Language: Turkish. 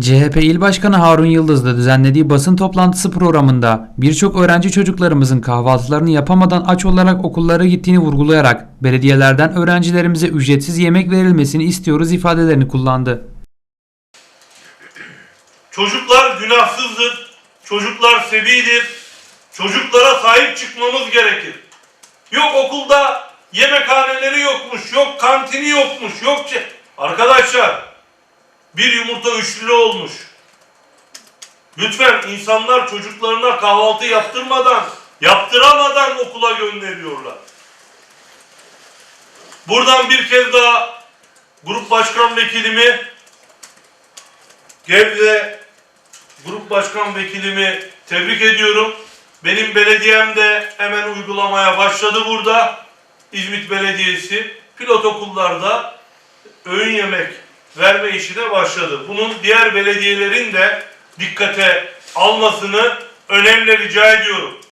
CHP İl Başkanı Harun Yıldız'da düzenlediği basın toplantısı programında birçok öğrenci çocuklarımızın kahvaltılarını yapamadan aç olarak okullara gittiğini vurgulayarak belediyelerden öğrencilerimize ücretsiz yemek verilmesini istiyoruz ifadelerini kullandı. Çocuklar günahsızdır. Çocuklar sevidir. Çocuklara sahip çıkmamız gerekir. Yok okulda yemekhaneleri yokmuş, yok kantini yokmuş, yok. Arkadaşlar bir yumurta üçlü olmuş. Lütfen insanlar çocuklarına kahvaltı yaptırmadan, yaptıramadan okula gönderiyorlar. Buradan bir kez daha grup başkan vekilimi Gebze Grup Başkan Vekilimi tebrik ediyorum. Benim belediyem de hemen uygulamaya başladı burada. İzmit Belediyesi pilot okullarda öğün yemek verme işine başladı. Bunun diğer belediyelerin de dikkate almasını önemli rica ediyorum.